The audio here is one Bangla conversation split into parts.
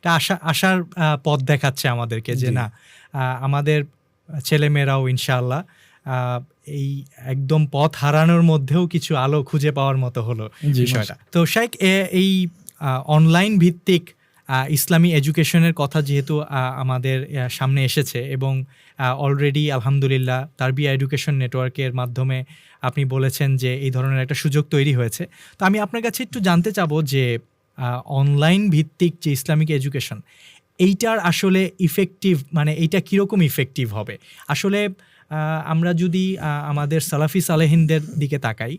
এটা আশা আশার পথ দেখাচ্ছে আমাদেরকে যে না আমাদের ছেলেমেয়েরাও ইনশাআল্লাহ আহ, এই একদম পথ হারানোর মধ্যেও কিছু আলো খুঁজে পাওয়ার মতো হলো বিষয়টা। তো শাইক এই অনলাইন ভিত্তিক ইসলামী এডুকেশনের কথা যেহেতু আমাদের সামনে এসেছে এবং অলরেডি আলহামদুলিল্লাহ তারবিয়া এডুকেশন নেটওয়ার্কের মাধ্যমে আপনি বলেছেন যে এই ধরনের একটা সুযোগ তৈরি হয়েছে। তো আমি আপনার কাছে একটু জানতে চাবো যে অনলাইন ভিত্তিক যে ইসলামিক এডুকেশন এইটার আসলে ইফেক্টিভ মানে এইটা কীরকম ইফেক্টিভ হবে আসলে আমরা যদি আমাদের সালাফি সালেহিনদের দিকে তাকাই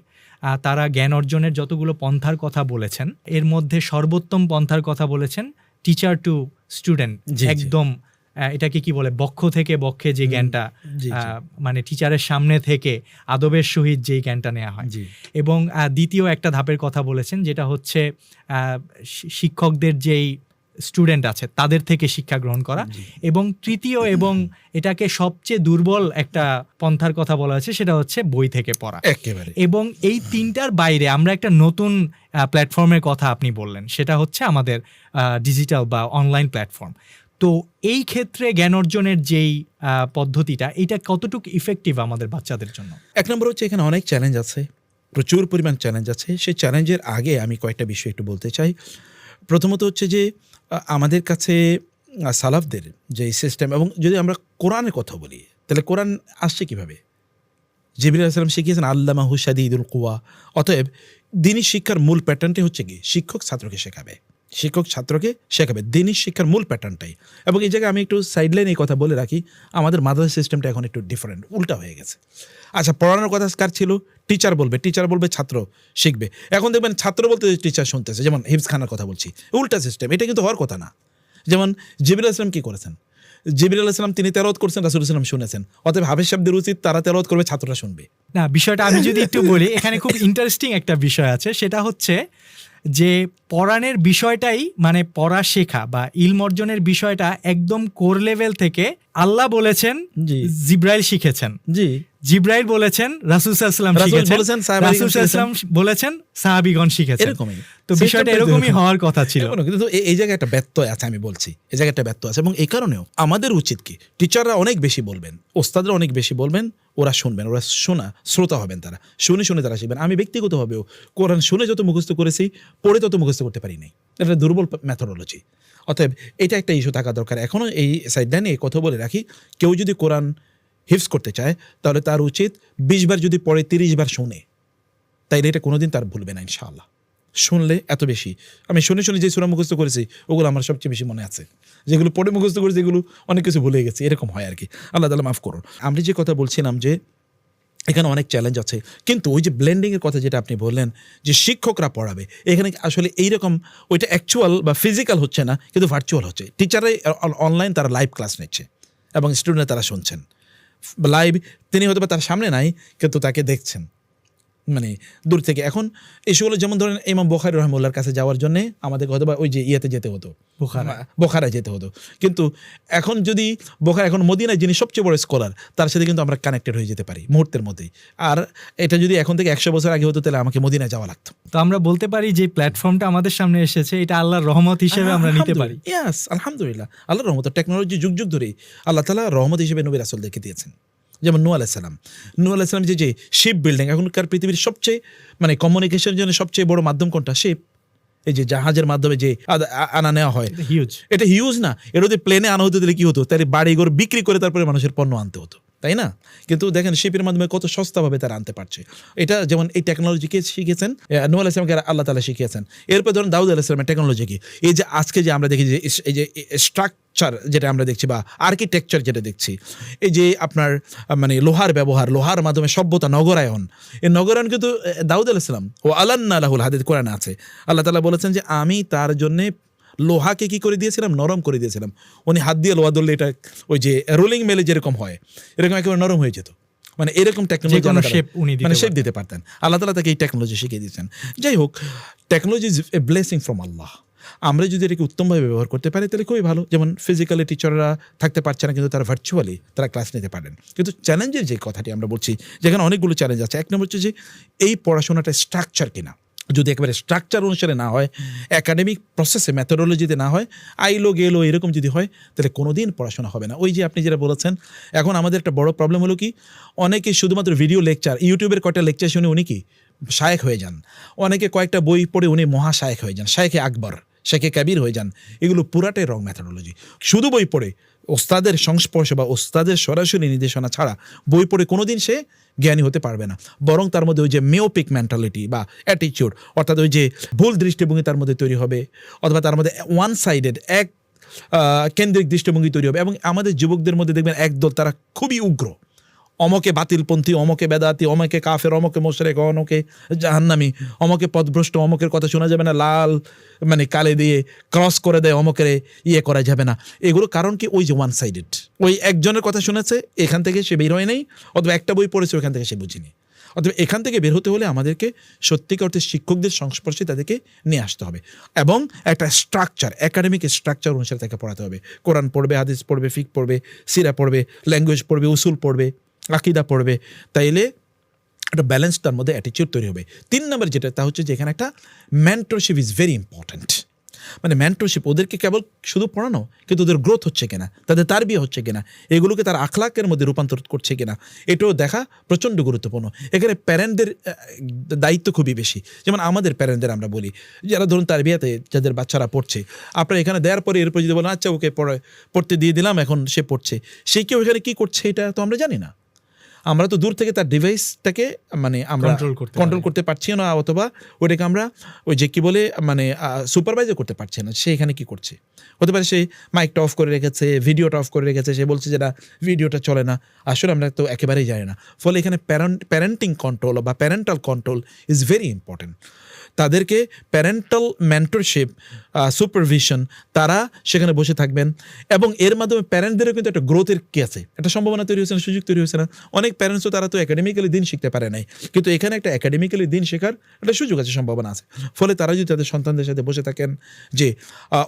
তারা জ্ঞান অর্জনের যতগুলো পন্থার কথা বলেছেন এর মধ্যে সর্বোত্তম পন্থার কথা বলেছেন টিচার টু স্টুডেন্ট। একদম এটাকে কি বলে বক্ষ থেকে বক্ষে যে জ্ঞানটা মানে টিচারের সামনে থেকে আদবের সহিত যেই জ্ঞানটা নেওয়া হয়। এবং দ্বিতীয় একটা ধাপের কথা বলেছেন যেটা হচ্ছে শিক্ষকদের যেই স্টুডেন্ট আছে তাদের থেকে শিক্ষা গ্রহণ করা। এবং তৃতীয় এবং এটাকে সবচেয়ে দুর্বল একটা পন্থার কথা বলা হয়েছে সেটা হচ্ছে বই থেকে পড়া। একেবারে। এবং এই তিনটার বাইরে আমরা একটা নতুন প্ল্যাটফর্মের কথা আপনি বললেন সেটা হচ্ছে আমাদের ডিজিটাল বা অনলাইন প্ল্যাটফর্ম তো এই ক্ষেত্রে জ্ঞান অর্জনের যেই পদ্ধতিটা, এটা কতটুকু ইফেক্টিভ আমাদের বাচ্চাদের জন্য? এক নম্বর হচ্ছে এখানে অনেক চ্যালেঞ্জ আছে, প্রচুর পরিমাণ চ্যালেঞ্জ আছে। সেই চ্যালেঞ্জের আগে আমি কয়েকটা বিষয় একটু বলতে চাই। প্রথমত হচ্ছে যে আমাদের কাছে সালাফদের যে সিস্টেম এবং যদি আমরা কোরআনের কথা বলি, তাহলে কোরআন আসছে কীভাবে? জিবির আলাইসালাম শিখিয়েছেন আল্লামা হুসাদি ঈদুল কুয়া অতএব, দিনী শিক্ষার মূল প্যাটার্নটি হচ্ছে কি শিক্ষক ছাত্রকে শেখাবে। শিক্ষক ছাত্রকে শেখাবে। দিনী শিক্ষার মূল প্যাটার্নটাই এবং এই জায়গায় আমি একটু সাইডলাইন এই কথা বলে রাখি, আমাদের মাদ্রাসা সিস্টেমটা এখন একটু ডিফারেন্ট উল্টা হয়ে গেছে। আচ্ছা পড়ানোর কথা কার ছিল? টিচার বলবে। টিচার বলবে ছাত্র শিখবে। এখন দেখবেন ছাত্র বলতে টিচার শুনতেছে, যেমন হিফজ খানার কথা বলছি। উল্টা সিস্টেম এটা কিন্তু হওয়ার কথা না। যেমন জিবির আসলাম কি করেছেন? জিবির আলাইসলাম তিনি তেরোত করছেন, রাসুল ইসলাম শুনেছেন। অতএব হাফেজ সাহেবদের উচিত তারা তেরোত করবে, ছাত্ররা শুনবে। না, বিষয়টা আমি যদি একটু বলি, এখানে খুব ইন্টারেস্টিং একটা বিষয় আছে। সেটা হচ্ছে যে পড়ানের বিষয়টাই মানে পড়া শেখা বা ইলম অর্জনের বিষয়টা একদম কোর লেভেল থেকে আল্লাহ বলেছেন জিব্রাইল শিখেছেন। জি। জিব্রাইল বলেছেন রাসুল সাল্লাম রাসূল শিখেছেন বলেছেন, সাহাবাগণ রাসূল সাল্লাম বলেছেন সাহাবিগণ শিখেছেন। এরকমই। তো বিষয়টা এরকমই হওয়ার কথা ছিল। কিন্তু এই- এই জায়গায় একটা ব্যত্যয় আছে আমি বলছি। এই জায়গায় একটা ব্যত্যয় আছে। এবং এই কারণেও আমাদের উচিত কি? টিচাররা অনেক বেশি বলবেন ওস্তাদরা অনেক বেশি বলবেন ওরা শুনবেন, ওরা শোনা, শ্রোতা হবেন তারা। শুনে শুনে তারা শিখবেন। আমি ব্যক্তিগতভাবেও কোরআন শুনে যত মুখস্থ করেছি, পড়ে তত মুখস্থ করতে পারি নাই। এটা দুর্বল মেথোডোলজি অতএব এটা একটা ইস্যু থাকা দরকার। এখনও এই সাইডলাইনে এই কথা বলে রাখি, কেউ যদি কোরআন হিফজ করতে চায়, তাহলে তার উচিত বিশ বার যদি পড়ে তিরিশ বার শুনে। তাইলে এটা কোনোদিন তার ভুলবে না, ইনশাআল্লাহ। শুনলে এত বেশি। আমি শুনে শুনে যে সুরা মুখস্থ করেছি, ওগুলো আমার সবচেয়ে বেশি মনে আছে। যেগুলো পড়ে মুখস্থ করেছি এগুলো অনেক কিছু ভুলে গেছি, এরকম হয় আর কি আল্লাহ তালা মাফ করুন। আমরা যে কথা বলছিলাম যে এখানে অনেক চ্যালেঞ্জ আছে, কিন্তু ওই যে ব্লেন্ডিংয়ের কথা যেটা আপনি বললেন, যে শিক্ষকরা পড়াবে, এখানে আসলে এইরকম ওইটা অ্যাকচুয়াল বা ফিজিক্যাল হচ্ছে না, কিন্তু ভার্চুয়াল হচ্ছে। টিচাররাই অনলাইন তারা লাইভ ক্লাস নিচ্ছে, এবং স্টুডেন্ট তারা শুনছেন। লাইভ তিনি হয়তো তার সামনে নাই, কিন্তু তাকে দেখছেন। মানে দূর থেকে। এখন এসবগুলো যেমন ধরেন ইমাম বোখারি রহমুল্লার কাছে যাওয়ার জন্য আমাদের হয়তো ওই যে ইয়েতে যেতে হতো। বুখারা যেতে হতো। কিন্তু এখন যদি বোখারা এখন মদিনায় যিনি সবচেয়ে বড় স্কলার তার সাথে কিন্তু আমরা কানেক্টেড হয়ে যেতে পারি মুহূর্তের মধ্যেই। আর এটা যদি এখন থেকে একশো বছর আগে হতো তাহলে আমাকে মদিনায় যাওয়া লাগতো। তো আমরা বলতে পারি যে প্ল্যাটফর্মটা আমাদের সামনে এসেছে এটা আল্লাহর রহমত হিসেবে আমরা নিতে পারি। ইয়াস আলহামদুলিল্লাহ। আল্লাহর রহমত টেকনোলজি যুগ যুগ ধরেই আল্লাহ তালা রহমত হিসেবে নবী রাসুল দেখে দিয়েছেন। যেমন নু আলাইসালাম নু আলাইসালাম যে যে শিপ বিল্ডিং এখনকার পৃথিবীর সবচেয়ে মানে কমিউনিকেশনের জন্য সবচেয়ে বড় মাধ্যম কোনটা? শিপ এই যে জাহাজের মাধ্যমে যে আনা নেওয়া হয়। হিউজ এটা হিউজ না। এটা যদি প্লেনে আনা হতো তাহলে কি হতো? তাহলে বাড়িঘর বিক্রি করে তারপরে মানুষের পণ্য আনতে হতো। তাই না? কিন্তু দেখেন শিপের মাধ্যমে কত সস্তাভাবে তারা আনতে পারছে। এটা যেমন এই টেকনোলজিকে শিখেছেন নু আলাইসলামকে আল্লাহ তালা শিখিয়েছেন। এরপর ধরুন দাউদ আলাইসলামের টেকনোলজি কি? এই যে আজকে যে আমরা দেখি যে এই যে স্ট্রাকচার যেটা আমরা দেখছি বা আর্কিটেকচার যেটা দেখছি, এই যে আপনার মানে লোহার ব্যবহার, লোহার মাধ্যমে সভ্যতা, নগরায়ন। এই নগরায়ন কিন্তু দাউদ আলাইসলাম ও আলান্না আলাহুল হাদিদ কোরআন আছে। আল্লাহ তালা বলেছেন যে, আমি তার জন্যে লোহাকে কি করে দিয়েছিলাম? নরম করে দিয়েছিলাম। উনি হাত দিয়ে লোহা ধরলে এটা ওই যে রোলিং মেলে যেরকম হয় এরকম একেবারে নরম হয়ে যেত। মানে এরকম টেকনোলজি শেপ উনি মানে শেপ দিতে পারতেন। আল্লাহ তালা তাকে এই টেকনোলজি শিখিয়ে দিয়েছেন। যাই হোক technology is a blessing from Allah আমরা যদি এটাকে উত্তমভাবে ব্যবহার করতে পারি তাহলে খুবই ভালো। যেমন ফিজিক্যালি টিচাররা থাকতে পারছে না কিন্তু তারা ভার্চুয়ালি তারা ক্লাস নিতে পারেন। কিন্তু চ্যালেঞ্জের যে কথাটি আমরা বলছি যেখানে অনেকগুলো চ্যালেঞ্জ আছে। এক নম্বর হচ্ছে যে এই পড়াশোনাটা স্ট্রাকচার কিনা? যদি একেবারে স্ট্রাকচার অনুসারে না হয় একাডেমিক প্রসেসে ম্যাথোডোলজিতে না হয় আইলো গেলো এরকম যদি হয়, তাহলে কোনো দিন পড়াশোনা হবে না। ওই যে আপনি যেটা বলেছেন, এখন আমাদের একটা বড় প্রবলেম হলো কি, অনেকে শুধুমাত্র ভিডিও লেকচার ইউটিউবের কয়টা লেকচার শুনে উনি কি, শায়েক হয়ে যান। অনেকে কয়েকটা বই পড়ে উনি মহা শায়েক হয়ে যান, শায়েখে আকবর শেখে কাবির হয়ে যান। এগুলো পুরাটাই রং ম্যাথোডোলজি শুধু বই পড়ে, ওস্তাদের সংস্পর্শে বা ওস্তাদের সরাসরি নির্দেশনা ছাড়া বই পড়ে কোনোদিন সে জ্ঞানী হতে পারবে না। বরং তার মধ্যে ওই যে মেওপিক মেন্টালিটি বা অ্যাটিচিউড অর্থাৎ ওই যে ভুল দৃষ্টিভঙ্গি তার মধ্যে তৈরি হবে, অথবা তার মধ্যে ওয়ান সাইডেড এক কেন্দ্রিক দৃষ্টিভঙ্গি তৈরি হবে। এবং আমাদের যুবকদের মধ্যে দেখবেন একদল তারা খুবই উগ্র। অমকে বাতিলপন্থী, অমকে বেদাতি, অমকে কাফের, অমকে মোশরেক, অমকে জাহান্নামি, অমকে পদভ্রষ্ট, অমকের কথা শোনা যাবে না, লাল মানে কালে দিয়ে ক্রস করে দেয়, অমকের ইয়ে করা যাবে না। এগুলো কারণ কি? ওই যে ওয়ান সাইডেড ওই একজনের কথা শুনেছে, এখান থেকে সে বের হয় নাই, অথবা একটা বই পড়েছে, ওখান থেকে সে বুঝিনি। অথবা এখান থেকে বের হতে হলে আমাদেরকে সত্যিকার অর্থে শিক্ষকদের সংস্পর্শে তাদেরকে নিয়ে আসতে হবে। এবং একটা স্ট্রাকচার একাডেমিক স্ট্রাকচার অনুসারে তাকে পড়াতে হবে। কোরআন পড়বে, হাদিস পড়বে, ফিক পড়বে, সিরা পড়বে ল্যাঙ্গুয়েজ পড়বে, উসুল পড়বে। আকিদা পড়বে, তাইলে একটা ব্যালেন্স তার মধ্যে অ্যাটিচিউড তৈরি হবে। তিন নম্বর যেটা, তা হচ্ছে যে এখানে একটা মেন্টরশিপ ইজ ভেরি ইম্পর্ট্যান্ট মানে মেন্টরশিপ ওদেরকে কেবল শুধু পড়ানো, কিন্তু ওদের গ্রোথ হচ্ছে কিনা, তাদের তার বিয়ে হচ্ছে কিনা, এগুলোকে তার আখলাকের মধ্যে রূপান্তর করছে কিনা, এটাও দেখা প্রচণ্ড গুরুত্বপূর্ণ। এখানে প্যারেন্টদের দায়িত্ব খুবই বেশি। যেমন আমাদের প্যারেন্টদের আমরা বলি, যারা ধরুন তার বিয়েতে যাদের বাচ্চারা পড়ছে, আপনারা এখানে দেওয়ার পরে এরপর যদি বলেন আচ্ছা ওকে পড়ে, পড়তে দিয়ে দিলাম, এখন সে পড়ছে। সে কেউ এখানে কী করছে, এটা তো আমরা জানি না। আমরা তো দূর থেকে তার ডিভাইসটাকে মানে আমরা কন্ট্রোল করতে পারছি না অথবা ওইটাকে আমরা ওই যে কি বলে মানে সুপারভাইজও করতে পারছি না সে এখানে কি করছে? হতে পারে সে মাইকটা অফ করে রেখেছে ভিডিওটা অফ করে রেখেছে সে বলছে যে না ভিডিওটা চলে না আসলে আমরা তো একেবারেই জানি না। ফলে এখানে প্যারেন্ট প্যারেন্টিং কন্ট্রোল বা parental control is very important তাদেরকে প্যারেন্টাল মেন্টরশিপ সুপারভিশন তারা সেখানে বসে থাকবেন। এবং এর মাধ্যমে প্যারেন্টদেরও কিন্তু একটা গ্রোথের কি আছে? একটা সম্ভাবনা তৈরি হচ্ছে না, সুযোগ তৈরি হচ্ছে না? অনেক প্যারেন্টসও তারা তো একাডেমিক্যালি দিন শিখতে পারে নাই। কিন্তু এখানে একটা একাডেমিক্যালি দিন শেখার একটা সুযোগ আছে, সম্ভাবনা আছে। ফলে তারা যদি তাদের সন্তানদের সাথে বসে থাকেন যে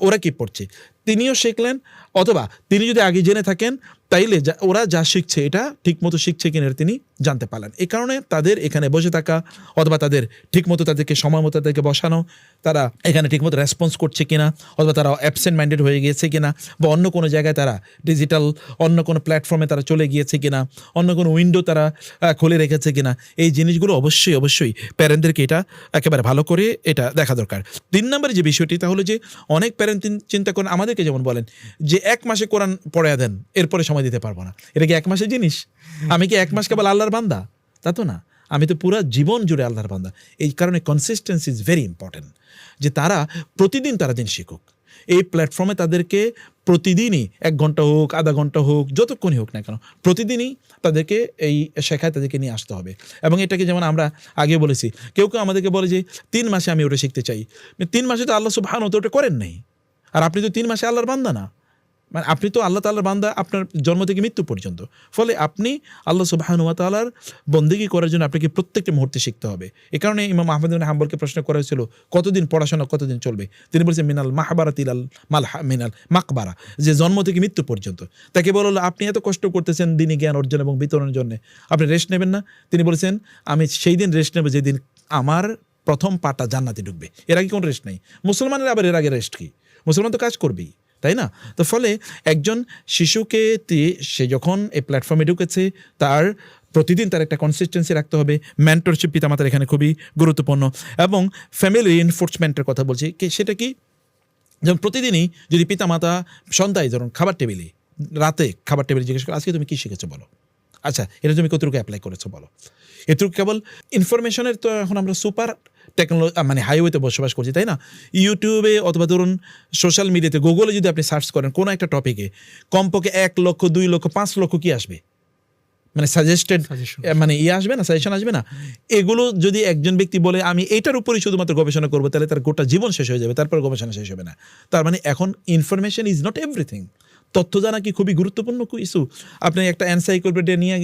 ওরা কি পড়ছে? তিনিও শিখলেন, অথবা তিনি যদি আগে জেনে থাকেন, তাইলে ওরা যা শিখছে এটা ঠিকমতো শিখছে কিনা তিনি জানতে পারলেন। এই কারণে তাদের এখানে বসে থাকা অথবা তাদের ঠিকমতো তাদেরকে সময় মতো তাদেরকে বসানো, তারা এখানে ঠিকমতো রেসপন্স করছে কিনা, অথবা তারা অ্যাবসেন্ট মাইন্ডেড হয়ে গিয়েছে কিনা, বা অন্য কোনো জায়গায় তারা ডিজিটাল অন্য কোনো প্ল্যাটফর্মে তারা চলে গিয়েছে কিনা, অন্য কোনো উইন্ডো তারা খুলে রেখেছে কিনা, এই জিনিসগুলো অবশ্যই অবশ্যই প্যারেন্টদেরকে এটা একেবারে ভালো করে এটা দেখা দরকার। তিন নম্বরে যে বিষয়টি তাহলে যে অনেক প্যারেন্ট চিন্তা করেন আমাদেরকে যেমন বলেন, যে এক মাসে কোরআন পড়ায় দেন, এরপরে সময় দিতে পারব না। এটা কি এক মাসের জিনিস? আমি কি এক মাস কেবল আল্লাহর বান্দা? তা তো না। আমি তো পুরো জীবন জুড়ে আল্লাহর বান্দা। এই কারণে কনসিস্টেন্সি ইজ ভেরি ইম্পর্টেন্ট যে তারা প্রতিদিন তারা দিন শিখুক। এই প্ল্যাটফর্মে তাদেরকে প্রতিদিনই এক ঘণ্টা হোক, আধা ঘণ্টা হোক, যতক্ষণই হোক না কেন, প্রতিদিনই তাদেরকে এই শেখায় তাদেরকে নিয়ে আসতে হবে। এবং এটাকে যেমন আমরা আগে বলেছি, কেউ কেউ আমাদেরকে বলে যে, তিন মাসে আমি ওটা শিখতে চাই। তিন মাসে তো আল্লাহ সব সুবহান তো ওটা করেন নাই। আর আপনি তো তিন মাসে আল্লাহর বান্দা না। মানে আপনি তো আল্লাহ তাল্লাহর বান্দা আপনার জন্ম থেকে মৃত্যু পর্যন্ত। ফলে আপনি আল্লাহ সুবাহানুয়া তাল্লার বন্দিগি করার জন্য আপনাকে প্রত্যেকটা মুহূর্তে শিখতে হবে। এ কারণে ইমাম আহমদ হাম্বলকে প্রশ্ন করা হয়েছিল, কতদিন পড়াশোনা, কতদিন চলবে? তিনি বলছেন, মিনাল মাহবারা তিলাল মাল মিনাল মাকবারা, যে জন্ম থেকে মৃত্যু পর্যন্ত। তাকে বলল আপনি এত কষ্ট করতেছেন দিনই জ্ঞান অর্জন এবং বিতরণের জন্য। আপনি রেস্ট নেবেন না? তিনি বলেছেন, আমি সেই দিন রেস্ট নেব যেদিন আমার প্রথম পাটা জান্নাতে ঢুকবে। এর আগে কোনো রেস্ট নেই। মুসলমানের আবার এর আগে রেস্ট কি? মুসলমান তো কাজ করবেই, তাই না? তো ফলে একজন শিশুকে সে যখন এই প্ল্যাটফর্মে ঢুকেছে, তার প্রতিদিন তার একটা কনসিস্টেন্সি রাখতে হবে। মেন্টরশিপ পিতামাতার এখানে খুবই গুরুত্বপূর্ণ। এবং ফ্যামিলি রিএনফোর্সমেন্টের কথা বলছি। সেটা কি? যেমন প্রতিদিনই যদি পিতামাতা সন্ধ্যায় ধরুন খাবার টেবিলে রাতে খাবার টেবিলে জিজ্ঞেস করো, আজকে তুমি কী শিখেছো বলো? আচ্ছা এটা তুমি কতটুকু অ্যাপ্লাই করেছ বলো? এটুকু কেবল ইনফরমেশনের তো এখন আমরা সুপার টেকনোলজি মানে হাইওয়েতে বসবাস করছি তাই না? ইউটিউবে অথবা ধরুন সোশ্যাল মিডিয়াতে গুগলে যদি আপনি সার্চ করেন কোনো একটা টপিকে কমপক্ষে এক লক্ষ দুই লক্ষ পাঁচ লক্ষ কি আসবে? মানে সাজেস্টেড মানে ইয়ে আসবে না সাজেশন আসবে না? এগুলো যদি একজন ব্যক্তি বলে আমি এটার উপরেই শুধুমাত্র গবেষণা করব তাহলে তার গোটা জীবন শেষ হয়ে যাবে তারপর গবেষণা শেষ হবে না। তার মানে এখন ইনফরমেশন ইজ নট এভরিথিং তথ্য জানা কি খুবই গুরুত্বপূর্ণ ইস্যু আপনি একটা এনসাইক্লোপিডিয়া নিয়ে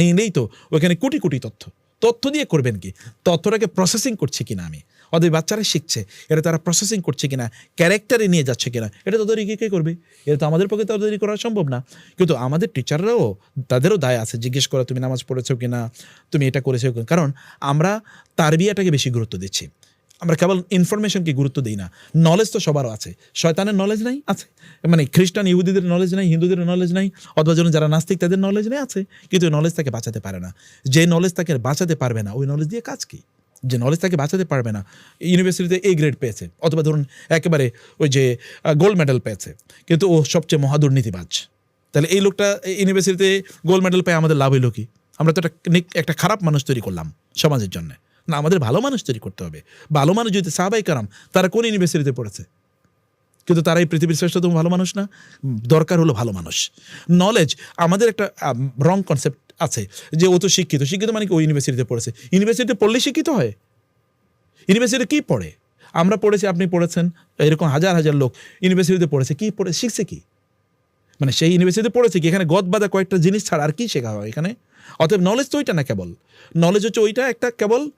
নিলেই তো ওখানে কোটি কোটি তথ্য। তথ্য দিয়ে করবেন কি? তথ্যটাকে প্রসেসিং করছে কিনা আমি? ওদের বাচ্চারা শিখছে এটা তারা প্রসেসিং করছে কিনা? ক্যারেক্টারে নিয়ে যাচ্ছে কিনা? এটা তাদের কে করবে? এটা তো আমাদের পক্ষে তদারি করা সম্ভব না। কিন্তু আমাদের টিচাররাও তাদেরও দায় আছে। জিজ্ঞেস করা, তুমি নামাজ পড়েছো কিনা? তুমি এটা করেছ কারণ আমরা তার বিয়াটাকে বেশি গুরুত্ব দিচ্ছি। আমরা কেবল ইনফরমেশনকে গুরুত্ব দিই না। নলেজ তো সবারও আছে। শয়তানের নলেজ নাই, আছে। মানে খ্রিস্টান ইহুদিদের নলেজ নাই, হিন্দুদের নলেজ নাই, অথবা যেন যারা নাস্তিক তাদের নলেজ নেই, আছে। কিন্তু ওই নলেজ তাকে বাঁচাতে পারে না। যে নলেজ তাকে বাঁচাতে পারবে না, ওই নলেজ দিয়ে কাজ কি? যে নলেজ তাকে বাঁচাতে পারবে না ইউনিভার্সিটিতে এ গ্রেড পেয়েছে, অথবা ধরুন একেবারে ওই যে গোল্ড মেডেল পেয়েছে। কিন্তু ও সবচেয়ে মহাদুর্নীতিবাজ তাহলে এই লোকটা ইউনিভার্সিটিতে গোল্ড মেডেল পেয়ে আমাদের লাভ হইল কি? আমরা তো একটা একটা খারাপ মানুষ তৈরি করলাম সমাজের জন্য। না, আমাদের ভালো মানুষ তৈরি করতে হবে। ভালো মানুষ যদি সাহাবাই কারাম, তারা কোন ইউনিভার্সিটিতে পড়েছে? কিন্তু তারা এই পৃথিবীর শ্রেষ্ঠতম ভালো মানুষ না? দরকার হলো ভালো মানুষ। নলেজ আমাদের একটা রং কনসেপ্ট আছে যে ও তো শিক্ষিত। শিক্ষিত মানে কি? ও ইউনিভার্সিটিতে পড়েছে। ইউনিভার্সিটিতে পড়লে শিক্ষিত হয়। ইউনিভার্সিটিতে কী পড়ে? আমরা পড়েছি, আপনি পড়েছেন, এরকম হাজার হাজার লোক ইউনিভার্সিটিতে পড়েছে। কী পড়ে? শিখছে কি? মানে সেই ইউনিভার্সিটিতে পড়েছে কি? এখানে গদ বাদা কয়েকটা জিনিস ছাড়া আর কি শেখা হয় এখানে? অতএব নলেজ তো ওইটা না কেবল। নলেজ হচ্ছে ওইটা একটা কেবল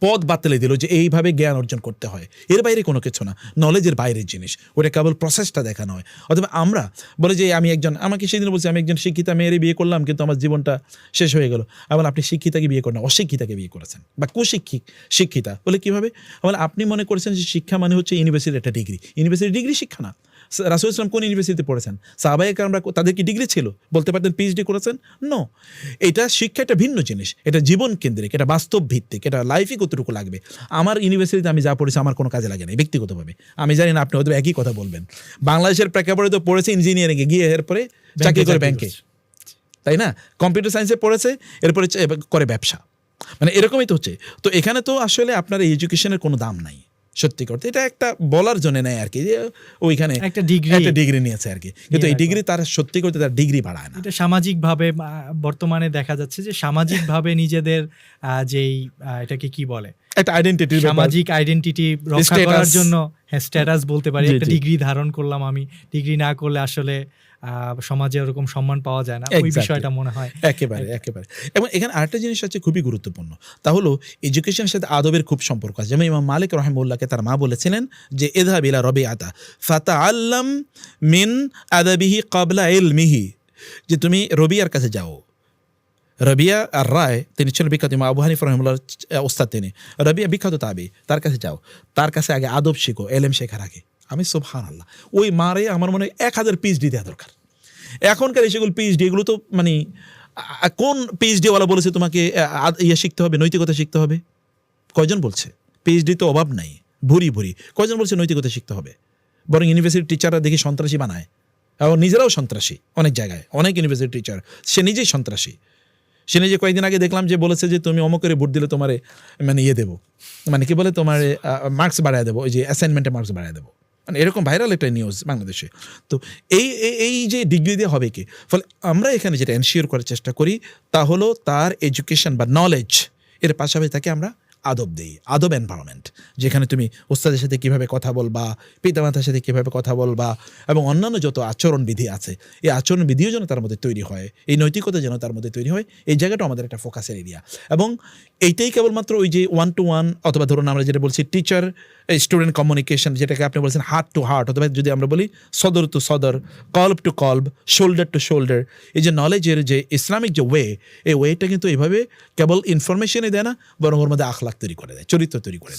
পদ বাতলে দিল যে এইভাবে জ্ঞান অর্জন করতে হয়। এর বাইরে কোনো কিছু না। নলেজের বাইরের জিনিস। ওটা কেবল প্রসেসটা দেখানো হয় অথবা আমরা বলে যে আমি একজন, আমাকে সেদিন বলছি, আমি একজন শিক্ষিতা মেয়েরে বিয়ে করলাম, কিন্তু আমার জীবনটা শেষ হয়ে গেল। এমন আপনি শিক্ষিতাকে বিয়ে করেন অশিক্ষিতাকে বিয়ে করেছেন বা কুশিক্ষিক, শিক্ষিতা। বলে কীভাবে? বলে আপনি মনে করেছেন যে শিক্ষা মানে হচ্ছে ইউনিভার্সিটির একটা ডিগ্রি ইউনিভার্সিটি ডিগ্রি শিক্ষা না। রাসুল ইসলাম কোন ইউনিভার্সিটিতে পড়েছেন? সাহাবাহিক আমরা তাদের কি ডিগ্রি ছিল? বলতে পারতেন পিএইচডি করেছেন? নো এটা শিক্ষা একটা ভিন্ন জিনিস। এটা জীবন কেন্দ্রিক এটা বাস্তব ভিত্তিক এটা লাইফে কতটুকু লাগবে? আমার ইউনিভার্সিটিতে আমি যা পড়েছি আমার কোনো কাজে লাগে না ব্যক্তিগতভাবে। আমি জানি না আপনি হয়তো একই কথা বলবেন। বাংলাদেশের প্রেক্ষাপটে তো পড়েছে ইঞ্জিনিয়ারিংয়ে গিয়ে এরপরে চাকরি করে ব্যাংকে তাই না? কম্পিউটার সায়েন্সে পড়েছে এরপরে করে ব্যবসা। মানে এরকমই তো হচ্ছে। তো এখানে তো আসলে আপনার এই এডুকেশনের কোনো দাম নাই। সত্যি করতে এটা একটা বলার জন্য নেয় আর কি যে ওইখানে একটা ডিগ্রি একটা ডিগ্রি নিয়েছে আর কি। কিন্তু এই ডিগ্রি তার সত্যি করতে তার ডিগ্রি বাড়ায় না। এটা সামাজিকভাবে আহ, বর্তমানে দেখা যাচ্ছে যে সামাজিকভাবে নিজেদের আহ, যেই এটাকে কি বলে? একটা আইডেন্টিটি সামাজিক আইডেন্টিটি রক্ষা করার জন্য হ্যাঁ স্ট্যাটাস বলতে পারি। একটা ডিগ্রি ধারণ করলাম আমি। ডিগ্রি না করলে আসলে সমাজে ওরকম সম্মান পাওয়া যায় না। ওই বিষয়টা মনে হয়। একেবারে একেবারে। এবং এখানে আরেকটা জিনিস আছে খুবই গুরুত্বপূর্ণ। তা হলো এডুকেশনের সাথে আদবের খুব সম্পর্ক আছে। যেমন ইমাম মালিক রহমুল্লাহকে তার মা বলেছিলেন যে এধা বিলা রবি আতা ফাতা আল্লাম মিন আদাবিহি কাবলা ইলমিহি। যে তুমি রবিয়ার কাছে যাও। রবিয়া আর রায় তিনি ছিলেন বিখ্যাত ইমাম আবু হানিফ রহমুল্লাহর ওস্তাদ তিনি। রবিয়া বিখ্যাত তাবি তার কাছে যাও। তার কাছে আগে আদব শিখো এলেম শেখার আগে। আমি সোফান আল্লাহ ওই মারে আমার মনে এক হাজার পিএইচডি দেওয়া দরকার। এখনকার এই সেগুলো পিএইচডি এগুলো তো মানে কোন পিএইচডিওয়ালা বলেছে তোমাকে ইয়ে শিখতে হবে, নৈতিকতা শিখতে হবে? কয়জন বলছে? পিএইচডি তো অভাব নাই, ভুরি ভুরি। কয়জন বলছে নৈতিকতা শিখতে হবে? বরং ইউনিভার্সিটির টিচাররা দেখি সন্ত্রাসী বানায়। এবং নিজেরাও সন্ত্রাসী, অনেক জায়গায়, অনেক ইউনিভার্সিটি টিচার সে নিজেই সন্ত্রাসী। সে নিজে কয়েকদিন আগে দেখলাম যে বলেছে যে তুমি অমুক করে ভোট দিলে তোমারে মানে ইয়ে দেবো। মানে কি বলে তোমার মার্কস বাড়ায় দেবো, ওই যে অ্যাসাইনমেন্টে মার্কস বাড়ায় দেবো। মানে এরকম ভাইরাল একটা নিউজ বাংলাদেশে। তো এই, এই- যে ডিগ্রি দিয়ে হবে কি? ফলে আমরা এখানে যেটা এনশিওর করার চেষ্টা করি, তা হলো তার এডুকেশন বা নলেজ এর পাশাপাশি তাকে আমরা আদব দেই, আদব এনভায়রনমেন্ট যেখানে তুমি ওস্তাদের সাথে কীভাবে কথা বলবা, পিতামাতার সাথে কীভাবে কথা বলবা, এবং অন্যান্য যত আচরণবিধি আছে, এই আচরণবিধিও যেন তার মধ্যে তৈরি হয়, এই নৈতিকতা যেন তার মধ্যে তৈরি হয়, এই জায়গাটা আমাদের একটা ফোকাসের এরিয়া এবং এইটাই কেবলমাত্র ওই যে ওয়ান টু ওয়ান অথবা ধরুন আমরা যেটা বলছি টিচার স্টুডেন্ট কমিউনিকেশন যেটাকে আপনি বলছেন হার্ট টু হার্ট অথবা যদি আমরা বলি সদর টু সদর কল্ব টু কল্ব শোল্ডার টু শোল্ডার এই যে নলেজের যে ইসলামিক যে ওয়ে এই ওয়েটা কিন্তু এইভাবে কেবল ইনফরমেশনই দেয় না, বরং ওর মধ্যে আখলাখ তৈরি করে দেয়, চরিত্র তৈরি করে দেয়।